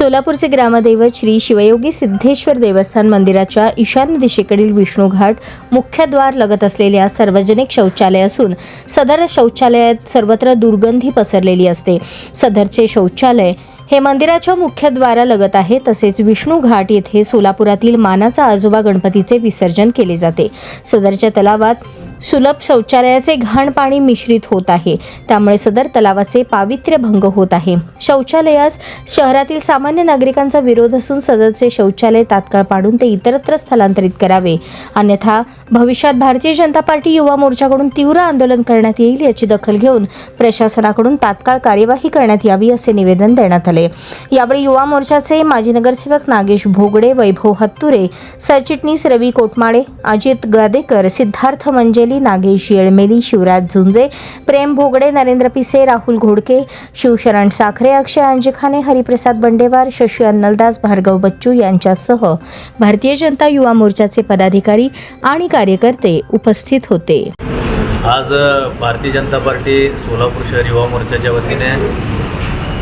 सोलापूरचे ग्रामदैवत श्री शिवयोगी सिद्धेश्वर देवस्थान मंदिराच्या ईशान्य दिशेकडील विष्णूघाट मुख्यद्वार लगत असलेल्या सार्वजनिक शौचालय असून सदर शौचालयात सर्वत्र दुर्गंधी पसरलेली असते. सदरचे शौचालय हे मंदिराच्या मुख्यद्वारालगत आहे तसेच विष्णू घाट येथे सोलापुरातील मानाचा आजोबा गणपतीचे विसर्जन केले जाते. सदरच्या तलावात सुलभ शौचालयाचे घाण पाणी मिश्रित होत आहे. त्यामुळे सदर तलावाचे पावित्र्य भंग होत आहे. शौचालयास शहरातील सामान्य नागरिकांचा विरोध असून सदरचे शौचालय तात्काळ पाडून ते इतरत्र स्थलांतरित करावे. अन्यथा भविष्यात भारतीय जनता पार्टी युवा मोर्चाकडून तीव्र आंदोलन करण्यात येईल याची दखल घेऊन प्रशासनाकडून तात्काळ कार्यवाही करण्यात यावी असे निवेदन देण्यात आले. यावेळी युवा मोर्चाचे माजी नगरसेवक नागेश भोगडे वैभव हत्तुरे सरचिटणीस रवी कोटमाळे अजित गादेकर सिद्धार्थ मंजेल नागेश येळमेली शिवराज झुंजे प्रेम भोगडे नरेंद्र पिसे राहुल घोडके शिवशरण साखरे अक्षय अंजिखाने हरिप्रसाद बंडेवार शशी अन्नलदास भार्गव बच्चू यांच्यासह भारतीय जनता युवा मोर्चाचे पदाधिकारी आणि कार्यकर्ते उपस्थित होते. आज भारतीय जनता पार्टी सोलापूर शहर युवा मोर्चाच्या वतीने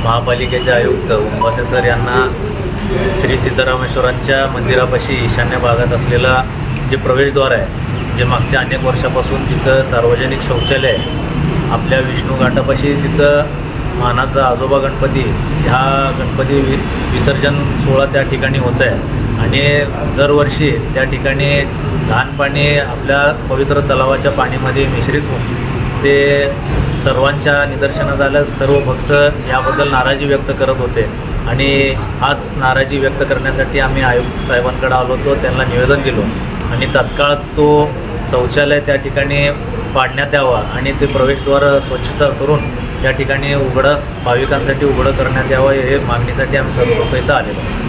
महापालिकेचे आयुक्त उंबासे सर यांना श्री सिद्धरामेश्वरांच्या मंदिरापाशी ईशान्य भागात असलेला जे प्रवेशद्वार आहे जे मागच्या अनेक वर्षापासून तिथं सार्वजनिक शौचालय आहे आपल्या विष्णू घाटापाशी तिथं मानाचा आजोबा गणपती ह्या गणपती वि विसर्जन सोहळा त्या ठिकाणी होत आहे. आणि दरवर्षी त्या ठिकाणी घाण पाणी आपल्या पवित्र तलावाच्या पाणीमध्ये मिश्रित होऊन ते सर्वांच्या निदर्शनात आलं सर्व भक्त याबद्दल नाराजी व्यक्त करत होते. आणि आज नाराजी व्यक्त करण्यासाठी आम्ही आयुक्त साहेबांकडे आलो होतो त्यांना निवेदन दिलो. आणि तात्काळ तो शौचालय त्या ठिकाणी पाडण्यात यावा आणि ते प्रवेशद्वार स्वच्छता करून त्या ठिकाणी उघडं भाविकांसाठी उघडं करण्यात यावं हे मागणीसाठी आम्ही सर्व लोक इथं आलेलो